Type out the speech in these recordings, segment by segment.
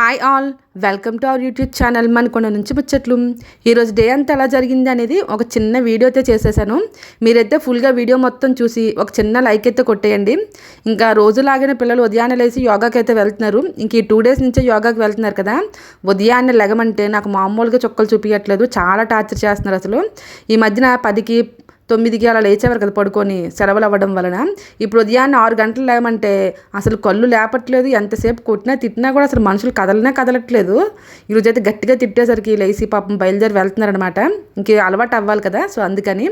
Hi all welcome to our YouTube channel Manakonda నుంచి ముచ్చట్లు ఈరోజు డే అంతా ఎలా జరిగింది అనేది ఒక చిన్న వీడియో అయితే చేసేసాను. మీరైతే ఫుల్గా వీడియో మొత్తం చూసి ఒక చిన్న లైక్ అయితే కొట్టేయండి. ఇంకా రోజులాగానే పిల్లలు ఉదయాన్నే లేచి యోగాకి అయితే వెళ్తున్నారు. ఇంక ఈ టూ డేస్ నుంచే యోగాకి వెళ్తున్నారు కదా. ఉదయాన్నే లెగమంటే నాకు మామూలుగా చుక్కలు చూపించట్లేదు చాలా టార్చర్ చేస్తున్నారు అసలు. ఈ మధ్యన పదికి తొమ్మిదికి అలా లేచేవారు కదా పడుకొని సెలవులు అవ్వడం వలన. ఇప్పుడు ఉదయాన్నే ఆరు గంటలు లేమంటే అసలు కళ్ళు లేపట్లేదు ఎంతసేపు కొట్టినా తిట్టినా కూడా అసలు మనుషులు కదలనే కదలట్లేదు. ఈరోజైతే అయితే గట్టిగా తిట్టేసరికి లేచి పాపం బయలుదేరి వెళ్తున్నారనమాట ఇంక అలవాటు అవ్వాలి కదా సో అందుకని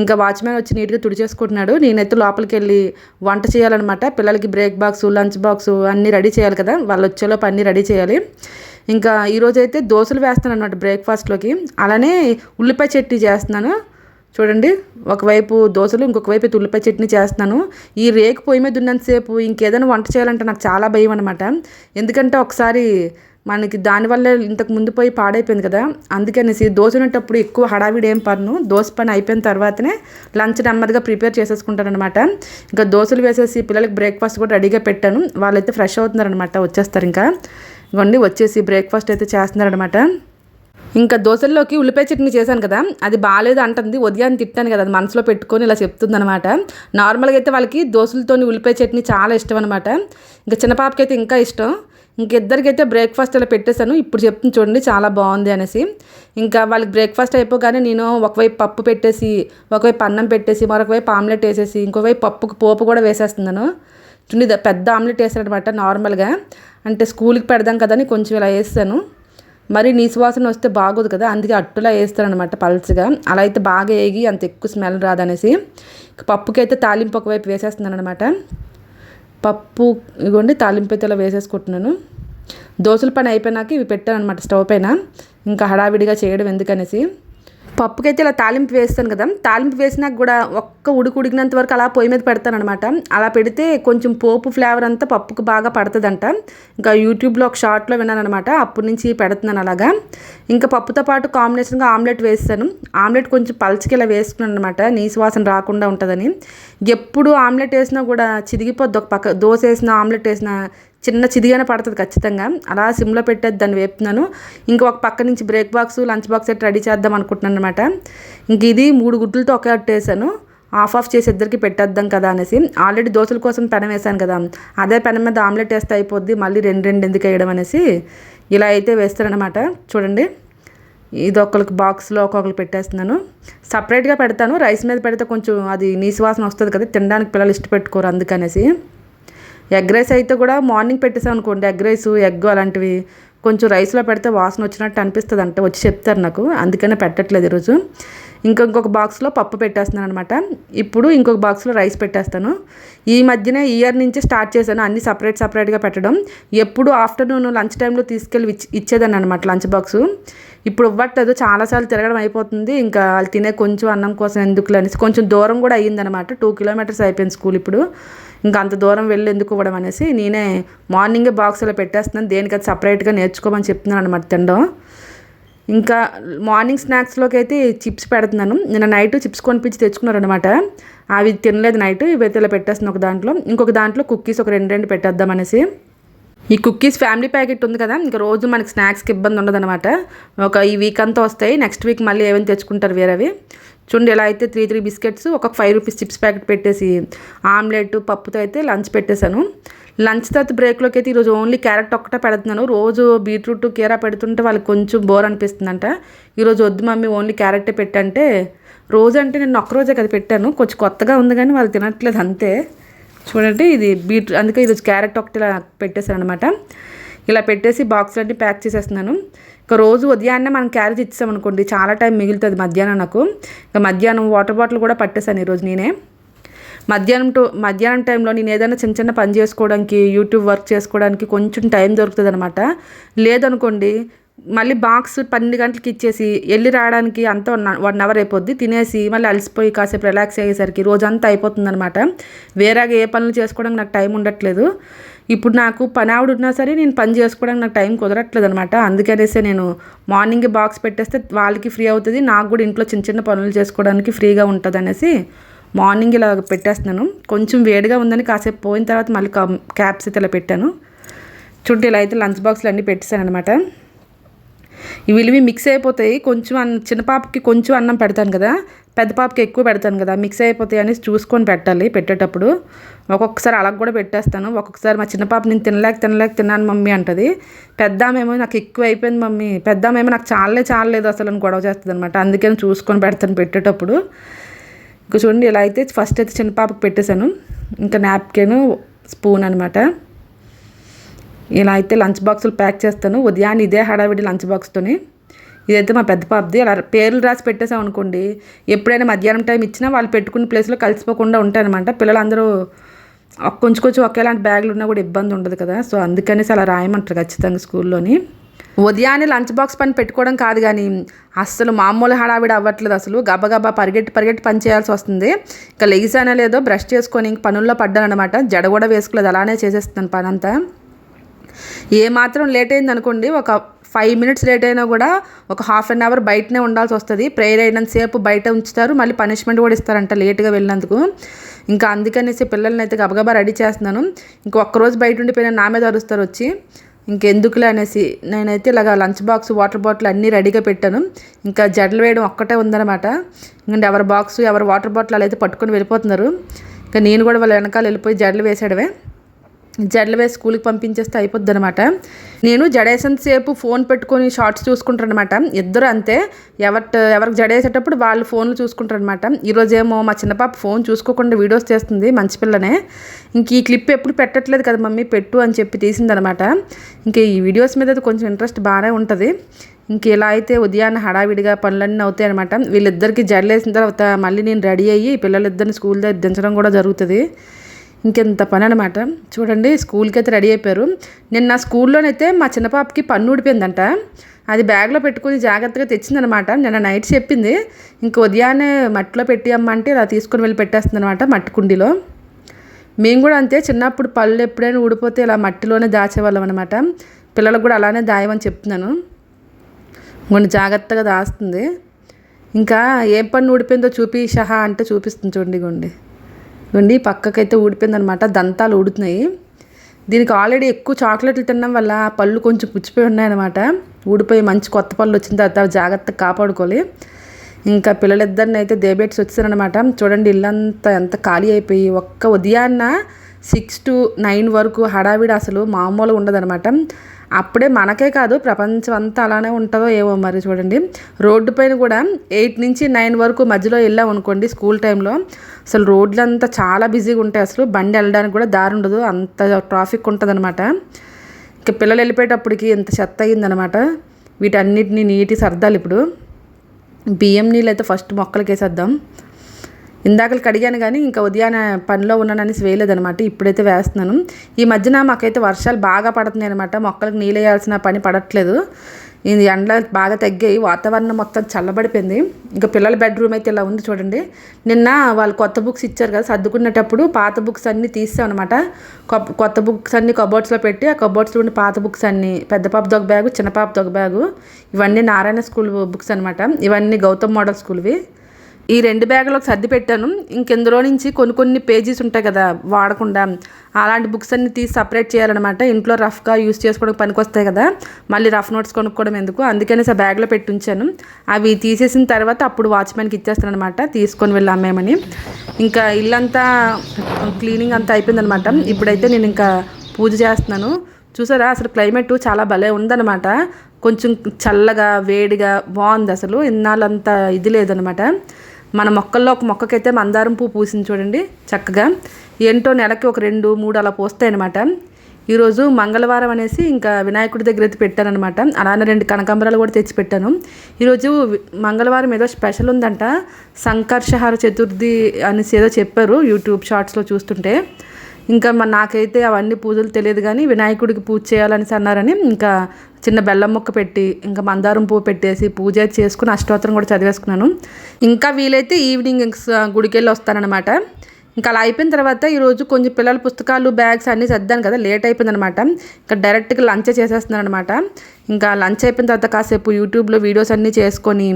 ఇంకా వాచ్మెన్ వచ్చి నీట్గా తుడిచేసుకుంటున్నాడు. నేనైతే లోపలికి వెళ్ళి వంట చేయాలన్నమాట. పిల్లలకి బ్రేక్ బాక్స్ లంచ్ బాక్స్ అన్నీ రెడీ చేయాలి కదా వాళ్ళు వచ్చేలోపు అన్నీ రెడీ చేయాలి. ఇంకా ఈరోజు అయితే దోశలు వేస్తాను అనమాట బ్రేక్ఫాస్ట్లోకి. అలానే ఉల్లిపాయ చట్నీ చేస్తున్నాను. చూడండి ఒకవైపు దోశలు ఇంకొక వైపు ఉల్లిపాయ చట్నీ చేస్తున్నాను. ఈ రేకు పొయ్యి మీద ఉన్నంతసేపు ఇంకేదైనా వంట చేయాలంటే నాకు చాలా భయం అనమాట ఎందుకంటే ఒకసారి మనకి దానివల్ల ఇంతకు ముందు పోయి పాడైపోయింది కదా. అందుకనేసి దోశ ఉన్నప్పుడు ఎక్కువ హడావిడి ఏం పన్ను దోశ పని అయిపోయిన తర్వాతనే లంచ్ నెమ్మదిగా ప్రిపేర్ చేసేసుకుంటారనమాట ఇంకా దోశలు వేసేసి పిల్లలకి బ్రేక్ఫాస్ట్ కూడా రెడీగా పెట్టాను. వాళ్ళైతే ఫ్రెష్ అవుతున్నారనమాట వచ్చేస్తారు ఇంకా. ఇవ్వండి వచ్చేసి బ్రేక్ఫాస్ట్ అయితే చేస్తున్నారనమాట ఇంకా దోశల్లోకి ఉల్లిపాయ చట్నీ చేశాను కదా అది బాగాలేదు అంటుంది. ఉదయాన్ని తిట్టాను కదా అది మనసులో పెట్టుకొని ఇలా చెప్తుందనమాట నార్మల్గా అయితే వాళ్ళకి దోశలతోని ఉల్లిపాయ చట్నీ చాలా ఇష్టం అనమాట ఇంకా చిన్నపాపకి అయితే ఇంకా ఇష్టం. ఇంకిద్దరికైతే బ్రేక్ఫాస్ట్ ఇలా పెట్టేశాను. ఇప్పుడు చెప్తుంది చూడండి చాలా బాగుంది అనేసి. ఇంకా వాళ్ళకి బ్రేక్ఫాస్ట్ అయిపోగానే నేను ఒకవైపు పప్పు పెట్టేసి ఒకవైపు అన్నం పెట్టేసి మరొకవైపు ఆమ్లెట్ వేసేసి ఇంకోవైపు పప్పుకు పోపు కూడా వేసేస్తున్నాను. చూడండి పెద్ద ఆమ్లెట్ వేసాను అనమాట నార్మల్గా అంటే స్కూల్కి పెడదాం కదా అని కొంచెం ఇలా వేస్తాను. మరి నీ సువాసన వస్తే బాగోదు కదా అందుకే అట్టులా వేస్తారనమాట పల్చగా అలా అయితే బాగా వేగి అంత ఎక్కువ స్మెల్ రాదనేసి పప్పుకైతే తాలింపు ఒకవైపు వేసేస్తున్నాను అనమాట పప్పు ఇగోండి తాలింపు అయితే ఇలా వేసేసుకుంటున్నాను. దోశల పని అయిపోయినాక ఇవి పెట్టాను అనమాట స్టవ్ పైన. ఇంకా హడావిడిగా చేయడం ఎందుకనేసి పప్పుకైతే ఇలా తాలింపు వేస్తాను కదా తాలింపు వేసినాక కూడా ఒక్క ఉడికి ఉడికినంత వరకు అలా పొయ్యి మీద పెడతాను అనమాట అలా పెడితే కొంచెం పోపు ఫ్లేవర్ అంతా పప్పుకు బాగా పడుతుందంట. ఇంకా యూట్యూబ్లో ఒక షార్ట్లో విన్నాను అనమాట అప్పటి నుంచి పెడుతున్నాను అలాగా. ఇంకా పప్పుతో పాటు కాంబినేషన్గా ఆమ్లెట్ వేస్తాను. ఆమ్లెట్ కొంచెం పల్చకి ఇలా వేసుకున్నాను అనమాట నీసువాసన రాకుండా ఉంటుందని. ఎప్పుడు ఆమ్లెట్ వేసినా కూడా చిదిగిపోద్ది ఒక పక్క దోశ వేసినా ఆమ్లెట్ వేసినా చిన్న చిదిగానే పడుతుంది ఖచ్చితంగా. అలా సిమ్లో పెట్టేది దాన్ని వేపుతున్నాను. ఇంకొక పక్క నుంచి బ్రేక్ బాక్స్ లంచ్ బాక్స్ అయితే రెడీ చేద్దాం అనుకుంటున్నాను అనమాట ఇంక ఇది మూడు గుడ్లతో ఒకే వేసాను ఆఫ్ ఆఫ్ చేసి ఇద్దరికి పెట్టేద్దాం కదా అనేసి. ఆల్రెడీ దోశల కోసం పెనం వేసాను కదా. అదే పెనం మీద ఆమ్లెట్ వేస్తే అయిపోద్ది మళ్ళీ రెండు రెండు ఎందుకు వేయడం అనేసి. ఇలా అయితే వేస్తారనమాట చూడండి. ఇది ఒకరికి బాక్స్లో ఒక్కొక్కరు పెట్టేస్తున్నాను. సపరేట్గా పెడతాను. రైస్ మీద పెడితే కొంచెం అది నీసువాసన వస్తుంది కదా తినడానికి పిల్లలు ఇష్టపెట్టుకోరు అందుకనేసి. ఎగ్ రైస్ అయితే కూడా మార్నింగ్ పెట్టేసాం అనుకోండి. ఎగ్ రైస్ ఎగ్ అలాంటివి కొంచెం రైస్లో పెడితే వాసన వచ్చినట్టు అనిపిస్తుంది అంటే వచ్చి చెప్తారు నాకు. అందుకనే పెట్టట్లేదు ఈరోజు. ఇంకా ఇంకొక బాక్స్లో పప్పు పెట్టేస్తున్నాను అనమాట ఇప్పుడు ఇంకొక బాక్స్లో రైస్ పెట్టేస్తాను. ఈ మధ్యనే ఇయర్ నుంచి స్టార్ట్ చేశాను. అన్ని సపరేట్ సపరేట్గా పెట్టడం. ఎప్పుడు ఆఫ్టర్నూన్ లంచ్ టైంలో తీసుకెళ్ళి ఇచ్చేదాన్ని అనమాట లంచ్ బాక్స్. ఇప్పుడు ఇవ్వట్లేదు. చాలాసార్లు తిరగడం అయిపోతుంది. ఇంకా వాళ్ళు తినే కొంచెం అన్నం కోసం ఎందుకు అనేసి కొంచెం దూరం కూడా అయ్యిందనమాట టూ కిలోమీటర్స్ అయిపోయింది స్కూల్ ఇప్పుడు. ఇంకా అంత దూరం వెళ్ళి ఎందుకు ఇవ్వడం అనేసి నేనే మార్నింగే బాక్స్లో పెట్టేస్తున్నాను. దేనికి సపరేట్గా నేర్చుకోమని చెప్తున్నాను అనమాట తినడం. ఇంకా మార్నింగ్ స్నాక్స్లోకి అయితే చిప్స్ పెడుతున్నాను. నిన్న నైట్ చిప్స్ కొనిపించి తెచ్చుకున్నారు అనమాట అవి తినలేదు నైట్ ఇవైతే ఇలా పెట్టేస్తున్నాను ఒక దాంట్లో. ఇంకొక దాంట్లో కుక్కీస్ ఒక రెండు రెండు పెట్టేద్దాం అనేసి. ఈ కుక్కీస్ ఫ్యామిలీ ప్యాకెట్ ఉంది కదా ఇంకా రోజు మనకి స్నాక్స్కి ఇబ్బంది ఉండదన్నమాట. ఒక ఈ వీక్ అంతా వస్తాయి నెక్స్ట్ వీక్ మళ్ళీ ఏమైనా తెచ్చుకుంటారు వేరేవి. చూడండి ఎలా అయితే త్రీ త్రీ బిస్కెట్స్ ఒక ఫైవ్ రూపీస్ చిప్స్ ప్యాకెట్ పెట్టేసి ఆమ్లెట్ పప్పుతో అయితే లంచ్ పెట్టేశాను. లంచ్ తర్వాత బ్రేక్లోకి అయితే ఈరోజు ఓన్లీ క్యారెట్ ఒక్కటే పెడుతున్నాను. రోజు బీట్రూట్ కీరా పెడుతుంటే వాళ్ళకి కొంచెం బోర్ అనిపిస్తుందంట. ఈరోజు వద్దు మమ్మీ ఓన్లీ క్యారెట్ పెట్టంటే రోజు అంటే నేను ఒక్కరోజే కదా పెట్టాను. కొంచెం కొత్తగా ఉంది కానీ వాళ్ళు తినట్లేదు అంతే. చూడండి ఇది బీట్ అందుకే ఈరోజు క్యారెట్ ఒకటి ఇలా పెట్టేశాను అనమాట ఇలా పెట్టేసి బాక్స్లో ప్యాక్ చేసేస్తున్నాను. ఇక రోజు ఉదయాన్నే మనం క్యారేజ్ ఇచ్చామనుకోండి చాలా టైం మిగులుతుంది మధ్యాహ్నం నాకు. ఇక మధ్యాహ్నం వాటర్ బాటిల్ కూడా పట్టేశాను ఈరోజు నేనే. మధ్యాహ్నం టూ మధ్యాహ్నం టైంలో నేను ఏదైనా చిన్న చిన్న పని చేసుకోవడానికి యూట్యూబ్ వర్క్ చేసుకోవడానికి కొంచెం టైం దొరుకుతుంది అనమాట లేదనుకోండి మళ్ళీ బాక్స్ పన్నెండు గంటలకి ఇచ్చేసి వెళ్ళి రావడానికి అంతా వన్ అవర్ అయిపోద్ది. తినేసి మళ్ళీ అలసిపోయి కాసేపు రిలాక్స్ అయ్యేసరికి రోజంతా అయిపోతుందనమాట వేరేగా ఏ పనులు చేసుకోవడానికి నాకు టైం ఉండట్లేదు. ఇప్పుడు నాకు పని ఆవిడ ఉన్నా సరే నేను పని చేసుకోవడానికి నాకు టైం కుదరట్లేదు అనమాట అందుకనేసి నేను మార్నింగ్ బాక్స్ పెట్టేస్తే వాళ్ళకి ఫ్రీ అవుతుంది. నాకు కూడా ఇంట్లో చిన్న చిన్న పనులు చేసుకోవడానికి ఫ్రీగా ఉంటుంది అనేసి మార్నింగ్ ఇలా పెట్టేస్తున్నాను. కొంచెం వేడిగా ఉందని కాసేపు పోయిన తర్వాత మళ్ళీ క్యాప్స్ అయితే ఇలా పెట్టాను. చుట్టూ ఇలా అయితే లంచ్ బాక్స్లు అన్నీ పెట్టేశాను అనమాట ఇవి ఇవి మిక్స్ అయిపోతాయి. కొంచెం అన్న చిన్న పాపకి కొంచెం అన్నం పెడతాను కదా పెద్ద పాపకి ఎక్కువ పెడతాను కదా మిక్స్ అయిపోతాయి అనేసి చూసుకొని పెట్టాలి పెట్టేటప్పుడు. ఒక్కొక్కసారి అలా కూడా పెట్టేస్తాను. ఒక్కొక్కసారి మా చిన్న పాప నేను తినలేక తినలేక తిన్నాను మమ్మీ అంటది. పెద్దామేమో నాకు ఎక్కువ అయిపోయింది మమ్మీ. పెద్దామేమో నాకు చాలే చాలలేదు అసలు అని గొడవ చేస్తుంది అనమాట అందుకని చూసుకొని పెడతాను పెట్టేటప్పుడు. ఇంకా చూడండి ఇలా అయితే ఫస్ట్ అయితే చిన్న పాపకి పెట్టేశాను. ఇంకా నాప్కిన్ స్పూన్ అనమాట ఇలా అయితే లంచ్ బాక్సులు ప్యాక్ చేస్తాను. ఉదయాన్నే ఇదే హడావిడి లంచ్ బాక్స్తోని. ఇదైతే మా పెద్ద పాపది. అలా పేర్లు రాసి పెట్టేసాం అనుకోండి. ఎప్పుడైనా మధ్యాహ్నం టైం ఇచ్చినా వాళ్ళు పెట్టుకున్న ప్లేస్లో కలిసిపోకుండా ఉంటాయన్నమాట పిల్లలందరూ ఒక- కొంచెం కొంచెం ఒకేలాంటి బ్యాగులు ఉన్నా కూడా ఇబ్బంది ఉండదు కదా. సో అందుకనేసి అలా రాయమంటారు ఖచ్చితంగా స్కూల్లోని. ఉదయాన్నే లంచ్ బాక్స్ పని పెట్టుకోవడం కాదు కానీ అస్సలు మామూలు హడావిడి అవ్వట్లేదు అసలు. గబగబా పరిగెట్టి పరిగెట్టి పని చేయాల్సి వస్తుంది. ఇంకా లెగిసానో లేదో బ్రష్ చేసుకొని ఇంక పనుల్లో పడ్డాను అనమాట జడ కూడా వేసుకోలేదు. అలానే చేసేస్తున్నాను పనంతా. ఏమాత్రం ఏ మాత్రం లేట్ అయింది అనుకోండి ఒక ఫైవ్ మినిట్స్ లేట్ అయినా కూడా ఒక హాఫ్ అన్ అవర్ బయటనే ఉండాల్సి వస్తుంది. ప్రేయర్ అయినంతసేపు బయట ఉంచుతారు మళ్ళీ పనిష్మెంట్ కూడా ఇస్తారంట లేట్గా వెళ్ళినందుకు. ఇంకా అందుకనేసి పిల్లల్ని అయితే గబగబా రెడీ చేస్తున్నాను. ఇంకొక ఒక్కరోజు బయట ఉండిపోయిన నా మీద అరుస్తారు వచ్చి. ఇంకెందుకులే అనేసి నేనైతే ఇలాగ లంచ్ బాక్స్ వాటర్ బాటిల్ అన్నీ రెడీగా పెట్టాను. ఇంకా జడలు వేయడం ఒక్కటే ఉందన్నమాట. ఇంకా ఎవరి బాక్స్ ఎవరి వాటర్ బాటిల్ అలా అయితే పట్టుకొని వెళ్ళిపోతున్నారు. ఇంకా నేను కూడా వాళ్ళ వెనకాల వెళ్ళిపోయి జడలు వేసాడవే జడలు వేసి స్కూల్కి పంపించేస్తే అయిపోద్ది అనమాట నేను జడేసేంత సేపు ఫోన్ పెట్టుకొని షార్ట్స్ చూసుకుంటారు అనమాట ఇద్దరు అంతే. ఎవరి ఎవరికి జడేసేటప్పుడు వాళ్ళు ఫోన్లు చూసుకుంటారు అనమాట ఈరోజేమో మా చిన్న పాప ఫోన్ చూసుకోకుండా వీడియోస్ చేస్తుంది మంచి పిల్లనే. ఇంక ఈ క్లిప్ ఎప్పుడు పెట్టట్లేదు కదా మమ్మీ పెట్టు అని చెప్పి తీసిందనమాట ఇంక ఈ వీడియోస్ మీద అయితే కొంచెం ఇంట్రెస్ట్ బాగానే ఉంటుంది. ఇంక ఇలా అయితే ఉదయాన్నే హడావిడిగా పనులన్నీ అవుతాయి అనమాట వీళ్ళిద్దరికి జడలేసిన తర్వాత మళ్ళీ నేను రెడీ అయ్యి పిల్లలిద్దరిని స్కూల్ దగ్గర దించడం కూడా జరుగుతుంది. ఇంకెంత పని అనమాట చూడండి స్కూల్కి అయితే రెడీ అయిపోయారు. నిన్న స్కూల్లోనైతే మా చిన్న పాపకి పన్ను ఊడిపోయిందంట. అది బ్యాగ్లో పెట్టుకుని జాగ్రత్తగా తెచ్చిందనమాట. నిన్న నైట్ చెప్పింది. ఇంక ఉదయాన్నే మట్టిలో పెట్టి అమ్మంటే ఇలా తీసుకొని వెళ్ళి పెట్టేస్తుందనమాట మట్టి కుండీలో మేము కూడా అంతే చిన్నప్పుడు పళ్ళు ఎప్పుడైనా ఊడిపోతే ఇలా మట్టిలోనే దాచేవాళ్ళం అనమాట. పిల్లలకు కూడా అలానే దాయమని చెప్తున్నాను. కొన్ని జాగ్రత్తగా దాస్తుంది. ఇంకా ఏం పన్ను ఊడిపోయిందో చూపి షహా అంటే చూపిస్తుంది చూడండి గుండి గుండి పక్కకైతే ఊడిపోయిందనమాట దంతాలు ఊడుతున్నాయి. దీనికి ఆల్రెడీ ఎక్కువ చాక్లెట్లు తినడం వల్ల పళ్ళు కొంచెం పుచ్చిపోయి ఉన్నాయన్నమాట. ఊడిపోయి మంచి కొత్త పళ్ళు వచ్చిన తర్వాత జాగ్రత్తగా కాపాడుకోవాలి. ఇంకా పిల్లలిద్దరిని అయితే దేబెట్స్ వచ్చారనమాట చూడండి ఇల్లంతా ఎంత ఖాళీ అయిపోయి ఒక్క ఉదయాన్న సిక్స్ టు నైన్ వరకు హడావిడి అసలు మామూలుగా ఉండదనమాట అప్పుడే మనకే కాదు ప్రపంచం అంతా అలానే ఉంటుందో ఏమో మరి చూడండి. రోడ్డు పైన కూడా ఎయిట్ నుంచి నైన్ వరకు మధ్యలో వెళ్ళాం అనుకోండి స్కూల్ టైంలో. అసలు రోడ్లు అంతా చాలా బిజీగా ఉంటాయి అసలు. బండి వెళ్ళడానికి కూడా దారి ఉండదు అంత ట్రాఫిక్ ఉంటుంది అనమాట ఇంకా పిల్లలు వెళ్ళిపోయేటప్పటికి ఎంత చెత్త అయ్యిందనమాట వీటన్నిటిని నీటి సర్దాలి ఇప్పుడు. బియ్యం నీళ్ళు అయితే ఫస్ట్ మొక్కలకేసేద్దాం. ఇందాకలు కడిగాను కానీ ఇంకా ఉదయాన్నే పనిలో ఉన్నానని వేయలేదనమాట ఇప్పుడైతే వేస్తున్నాను. ఈ మధ్యన మాకైతే వర్షాలు బాగా పడుతున్నాయి అనమాట మొక్కలకు నీళ్ళు వేయాల్సిన పని పడట్లేదు. ఇది ఎండ బాగా తగ్గాయి. వాతావరణం మొత్తం చల్లబడిపోయింది. ఇంకా పిల్లల బెడ్రూమ్ అయితే ఇలా ఉంది చూడండి. నిన్న వాళ్ళు కొత్త బుక్స్ ఇచ్చారు కదా సర్దుకునేటప్పుడు పాత బుక్స్ అన్నీ తీసాం అనమాట కొత్త బుక్స్ అన్ని కబోర్డ్స్లో పెట్టి ఆ కబోర్డ్స్లో ఉండి పాత బుక్స్ అన్నీ పెద్ద పాపది ఒక బ్యాగు చిన్న పాపది ఒక బ్యాగు ఇవన్నీ నారాయణ స్కూల్ బుక్స్ అనమాట ఇవన్నీ గౌతమ్ మోడల్ స్కూల్వి. ఈ రెండు బ్యాగులకు సర్ది పెట్టాను. ఇంకెందులో నుంచి కొన్ని కొన్ని పేజీస్ ఉంటాయి కదా వాడకుండా. అలాంటి బుక్స్ అన్ని తీసి సపరేట్ చేయాలన్నమాట. ఇంట్లో రఫ్గా యూస్ చేసుకోవడానికి పనికొస్తాయి కదా మళ్ళీ రఫ్ నోట్స్ కొనుక్కోవడం ఎందుకు? అందుకనేసి ఆ బ్యాగ్లో పెట్టి ఉంచాను. అవి తీసేసిన తర్వాత అప్పుడు వాచ్మెన్కి ఇచ్చేస్తాను అనమాట తీసుకొని వెళ్ళి అమ్మేమని ఇంకా ఇల్లంతా క్లీనింగ్ అంతా అయిపోయిందనమాట ఇప్పుడైతే నేను ఇంకా పూజ చేస్తున్నాను. చూసారా? అసలు క్లైమేట్ చాలా భలే ఉందన్నమాట. కొంచెం చల్లగా వేడిగా బాగుంది అసలు. ఇన్నాళ్ళంతా ఇది లేదనమాట మన మొక్కల్లో ఒక మొక్కకైతే మందారం పువ్వు పూసింది చూడండి చక్కగా. ఏంటో నెలకి ఒక రెండు మూడు అలా పోస్తాయి అనమాట ఈరోజు మంగళవారం అనేసి ఇంకా వినాయకుడి దగ్గర అయితే పెట్టానమాట అలానే రెండు కనకాంబరాలు కూడా తెచ్చి పెట్టాను. ఈరోజు మంగళవారం ఏదో స్పెషల్ ఉందంట సంకర్షహార చతుర్థి అనేసి ఏదో చెప్పారు యూట్యూబ్ షార్ట్స్లో చూస్తుంటే. ఇంకా మన నాకైతే అవన్నీ పూజలు తెలియదు కానీ వినాయకుడికి పూజ చేయాలనేసి అన్నారని ఇంకా చిన్న బెల్లం ముక్క పెట్టి ఇంకా మందారం పువ్వు పెట్టేసి పూజ చేసుకుని అష్టోత్తరం కూడా చదివేసుకున్నాను. ఇంకా వీలైతే ఈవినింగ్ ఇంక గుడికి వెళ్ళి వస్తానన్నమాట. ఇంకా అలా అయిపోయిన తర్వాత ఈరోజు కొంచెం పిల్లల పుస్తకాలు బ్యాగ్స్ అన్నీ సర్దాను కదా లేట్ అయిపోయింది అనమాట ఇంకా డైరెక్ట్గా లంచ్ చేసేస్తున్నాను అనమాట ఇంకా లంచ్ అయిపోయిన తర్వాత కాసేపు యూట్యూబ్లో వీడియోస్ అన్నీ చేసుకొని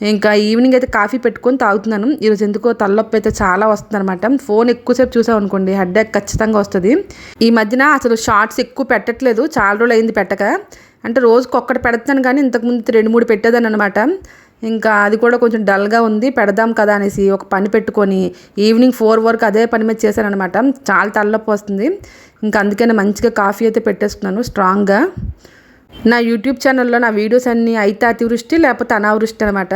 ఇంకా ఈవినింగ్ అయితే కాఫీ పెట్టుకొని తాగుతున్నాను. ఈరోజు ఎందుకో తలనొప్పి అయితే చాలా వస్తుంది అనమాట ఫోన్ ఎక్కువసేపు చూసాం అనుకోండి హెడ్ ఖచ్చితంగా వస్తుంది. ఈ మధ్యన అసలు షార్ట్స్ ఎక్కువ పెట్టట్లేదు చాలా రోజులు అయింది పెట్టక. అంటే రోజుకి ఒక్కటి పెడతాను కానీ ఇంతకుముందు రెండు మూడు పెట్టేదాన్ని అనమాట ఇంకా అది కూడా కొంచెం డల్గా ఉంది పెడదాం కదా అనేసి ఒక పని పెట్టుకొని ఈవినింగ్ ఫోర్ వరకు అదే పని మీద చేశాను అనమాట చాలా తలనొప్పి వస్తుంది. ఇంకా అందుకనే మంచిగా కాఫీ అయితే పెట్టేస్తున్నాను స్ట్రాంగ్గా. నా యూట్యూబ్ ఛానల్లో నా వీడియోస్ అన్నీ అయితే అతివృష్టి లేకపోతే అనావృష్టి అనమాట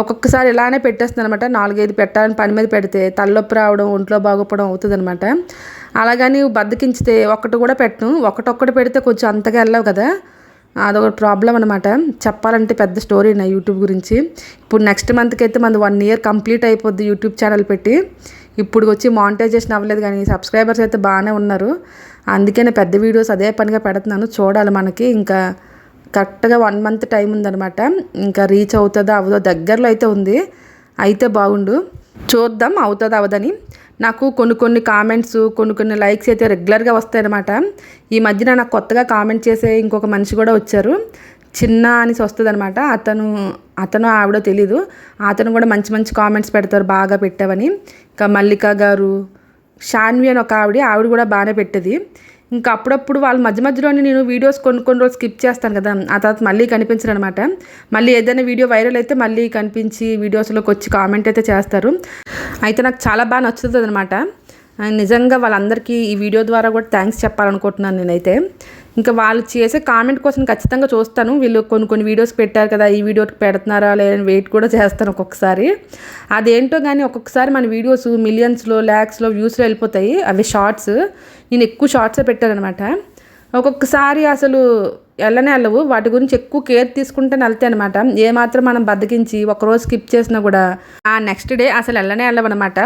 ఒక్కొక్కసారి ఇలానే పెట్టేస్తుంది అనమాట నాలుగైదు పెట్టాలని పని మీద పెడితే తలనొప్పి రావడం ఒంట్లో బాగోపడం అవుతుంది అనమాట అలాగని బద్దకించితే ఒకటి కూడా పెట్టను. ఒకటొక్కటి పెడితే కొంచెం అంతగా వెళ్ళవు కదా. అదొక ప్రాబ్లం అనమాట చెప్పాలంటే పెద్ద స్టోరీ నా యూట్యూబ్ గురించి. ఇప్పుడు నెక్స్ట్ మంత్కి అయితే మనది వన్ ఇయర్ కంప్లీట్ అయిపోద్ది యూట్యూబ్ ఛానల్ పెట్టి. ఇప్పుడు వచ్చి మానిటైజేషన్ అవ్వలేదు కానీ సబ్స్క్రైబర్స్ అయితే బాగానే ఉన్నారు. అందుకే నేను పెద్ద వీడియోస్ అదే పనిగా పెడుతున్నాను. చూడాలి మనకి. ఇంకా కరెక్ట్గా వన్ మంత్ టైం ఉందనమాట ఇంకా రీచ్ అవుతుందో అవదో దగ్గరలో అయితే ఉంది. అయితే బాగుండు. చూద్దాం అవుతుందో అవదని నాకు కొన్ని కొన్ని కామెంట్స్ కొన్ని కొన్ని లైక్స్ అయితే రెగ్యులర్గా వస్తాయన్నమాట. ఈ మధ్యన నాకు కొత్తగా కామెంట్ చేసే ఇంకొక మనిషి కూడా వచ్చారు. చిన్న అనేసి వస్తుంది అనమాట అతను అతను ఆవిడ తెలీదు. అతను కూడా మంచి మంచి కామెంట్స్ పెడతారు బాగా పెట్టావని. ఇంకా మల్లిక గారు షాన్వి అని ఒక ఆవిడ ఆవిడ కూడా బాగానే పెట్టేది. ఇంకా అప్పుడప్పుడు వాళ్ళ మధ్య మధ్యలోనే నేను వీడియోస్ కొన్ని కొన్ని రోజులు స్కిప్ చేస్తాను కదా. ఆ తర్వాత మళ్ళీ కనిపించరు అనమాట మళ్ళీ ఏదైనా వీడియో వైరల్ అయితే మళ్ళీ కనిపించి వీడియోస్లోకి వచ్చి కామెంట్ అయితే చేస్తారు. అయితే నాకు చాలా బాగా నచ్చుతుంది అనమాట నిజంగా వాళ్ళందరికీ ఈ వీడియో ద్వారా కూడా థ్యాంక్స్ చెప్పాలనుకుంటున్నాను నేనైతే. ఇంకా వాళ్ళు చేసే కామెంట్ కోసం ఖచ్చితంగా చూస్తాను. వీళ్ళు కొన్ని కొన్ని వీడియోస్ పెట్టారు కదా ఈ వీడియోకి పెడుతున్నారా లేదని వెయిట్ కూడా చేస్తాను ఒక్కొక్కసారి. అదేంటో కానీ ఒక్కొక్కసారి మన వీడియోస్ మిలియన్స్లో ల్యాక్స్లో వ్యూస్లో వెళ్ళిపోతాయి. అవి షార్ట్స్. నేను ఎక్కువ షార్ట్సే పెట్టానమాట ఒక్కొక్కసారి అసలు వెళ్ళనే వెళ్ళవు వాటి గురించి ఎక్కువ కేర్ తీసుకుంటే వెళ్తాయి అనమాట ఏమాత్రం మనం బద్దకించి ఒకరోజు స్కిప్ చేసినా కూడా ఆ నెక్స్ట్ డే అసలు వెళ్ళనే వెళ్ళవన్నమాట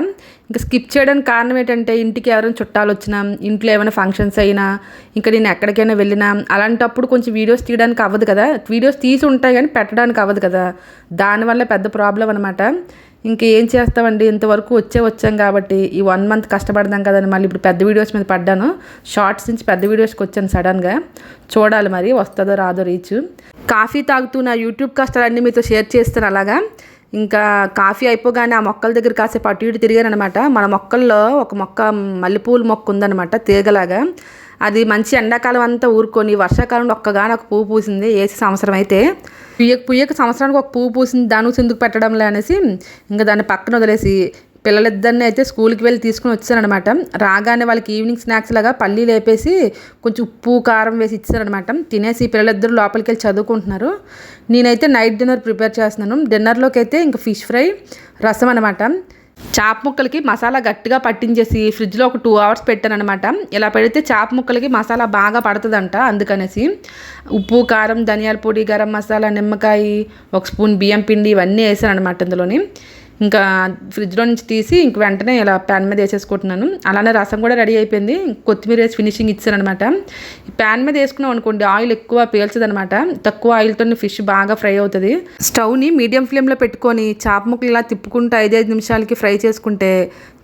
ఇంకా స్కిప్ చేయడానికి కారణం ఏంటంటే ఇంటికి ఎవరైనా చుట్టాలు వచ్చినా ఇంట్లో ఏమైనా ఫంక్షన్స్ అయినా ఇంకా నేను ఎక్కడికైనా వెళ్ళినా అలాంటప్పుడు కొంచెం వీడియోస్ తీయడానికి అవ్వదు కదా. వీడియోస్ తీసి ఉంటాయి కానీ పెట్టడానికి అవ్వదు కదా. దానివల్ల పెద్ద ప్రాబ్లం అనమాట ఇంకేం చేస్తామండి? ఇంతవరకు వచ్చే వచ్చాం కాబట్టి ఈ వన్ మంత్ కష్టపడదాం కదని మళ్ళీ ఇప్పుడు పెద్ద వీడియోస్ మీద పడ్డాను. షార్ట్స్ నుంచి పెద్ద వీడియోస్కి వచ్చాను సడన్గా చూడాలి మరి వస్తుందో రాదో రీచ్. కాఫీ తాగుతూ నా యూట్యూబ్ కష్టాలన్నీ మీతో షేర్ చేస్తాను అలాగా. ఇంకా కాఫీ అయిపోగానే ఆ మొక్కల దగ్గర కాసేపు అటు ఇటు తిరిగాను అనమాట మన మొక్కల్లో ఒక మొక్క మల్లెపూల మొక్క ఉందనమాట తీగలాగా. అది మంచి ఎండాకాలం అంతా ఊరుకొని వర్షాకాలంలో ఒక్కగానే ఒక పువ్వు పూసింది ఏసీ సంవత్సరం అయితే. పుయ్యకు పుయ్యకు సంవత్సరానికి ఒక పువ్వు పూసింది దానికి చిందుకు పెట్టడంలే అనేసి ఇంకా దాన్ని పక్కన వదిలేసి పిల్లలిద్దరిని అయితే స్కూల్కి వెళ్ళి తీసుకుని వచ్చానమాట రాగానే వాళ్ళకి ఈవినింగ్ స్నాక్స్ లాగా పల్లీ లేపేసి కొంచెం ఉప్పు కారం వేసి ఇచ్చారనమాట. తినేసి పిల్లలిద్దరు లోపలికి వెళ్ళి చదువుకుంటున్నారు. నేనైతే నైట్ డిన్నర్ ప్రిపేర్ చేస్తున్నాను. డిన్నర్లోకి అయితే ఇంకా ఫిష్ ఫ్రై రసం అనమాట. చాప ముక్కలకి మసాలా గట్టిగా పట్టించేసి ఫ్రిడ్జ్లో ఒక టూ అవర్స్ పెట్టాను అనమాట ఇలా పెడితే చాప ముక్కలకి మసాలా బాగా పడుతుందంట అందుకనేసి ఉప్పు కారం ధనియాల పొడి గరం మసాలా నిమ్మకాయ ఒక స్పూన్ బియ్యం పిండి ఇవన్నీ వేసాను అనమాట ఇందులోని. ఇంకా ఫ్రిడ్జ్లో నుంచి తీసి ఇంక వెంటనే ఇలా ప్యాన్ మీద వేసేసుకుంటున్నాను. అలానే రసం కూడా రెడీ అయిపోయింది. కొత్తిమీర వేసి ఫినిషింగ్ ఇచ్చానమాట ప్యాన్ మీద వేసుకున్నాం అనుకోండి ఆయిల్ ఎక్కువ పీల్చదనమాట. తక్కువ ఆయిల్తో ఫిష్ బాగా ఫ్రై అవుతుంది. స్టవ్ని మీడియం ఫ్లేమ్లో పెట్టుకొని చాప ముక్కలు ఇలా తిప్పుకుంటూ ఐదైదు నిమిషాలకి ఫ్రై చేసుకుంటే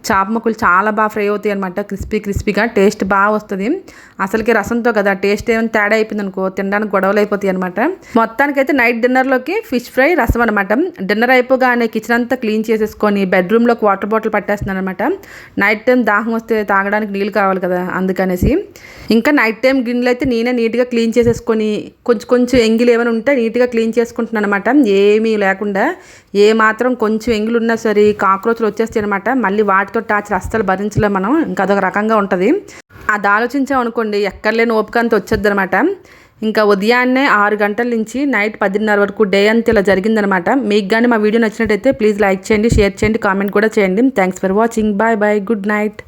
చాప ముక్కలు చాలా బాగా ఫ్రై అవుతాయి అనమాట క్రిస్పీ క్రిస్పీగా టేస్ట్ బాగా వస్తుంది. అసలుకి రసంతో కదా టేస్ట్ ఏమైనా తేడా అయిపోయింది అనుకో తినడానికి గొడవలు అయిపోతాయి అనమాట మొత్తానికి అయితే నైట్ డిన్నర్లోకి ఫిష్ ఫ్రై రసం అనమాట డిన్నర్ అయిపోగానే కిచెన్ అంతా క్లీన్ చేసేసుకొని బెడ్రూమ్లోకి వాటర్ బాటిల్ పట్టేస్తున్నాను అనమాట నైట్ టైం దాహం వస్తే తాగడానికి నీళ్ళు కావాలి కదా అందుకనేసి. ఇంకా నైట్ టైం గిన్నెలు అయితే నేనే నీట్గా క్లీన్ చేసేసుకొని కొంచెం కొంచెం ఎంగిలు ఏమైనా ఉంటే నీట్గా క్లీన్ చేసుకుంటున్నాను అనమాట ఏమీ లేకుండా ఏ మాత్రం కొంచెం ఎంగిలు ఉన్నా సరే కాక్రోచ్లు వచ్చేస్తాయి అనమాట మళ్ళీ వాటితో టార్చర్ అస్సలు భరించలేం మనం. ఇంకా అదొక రకంగా ఉంటుంది. అది ఆలోచించాం అనుకోండి ఎక్కర్లేని లేని ఓపిక అంత వచ్చేది అనమాట ఇంకా ఉదయాన్నే ఆరు గంటల నుంచి నైట్ పదిన్నర వరకు డే అంతా ఇలా జరిగిందనమాట. మీకు కానీ మా వీడియో నచ్చినట్టయితే ప్లీజ్ లైక్ చేయండి షేర్ చేయండి కామెంట్ కూడా చేయండి. Thanks for watching. Bye bye. Good night.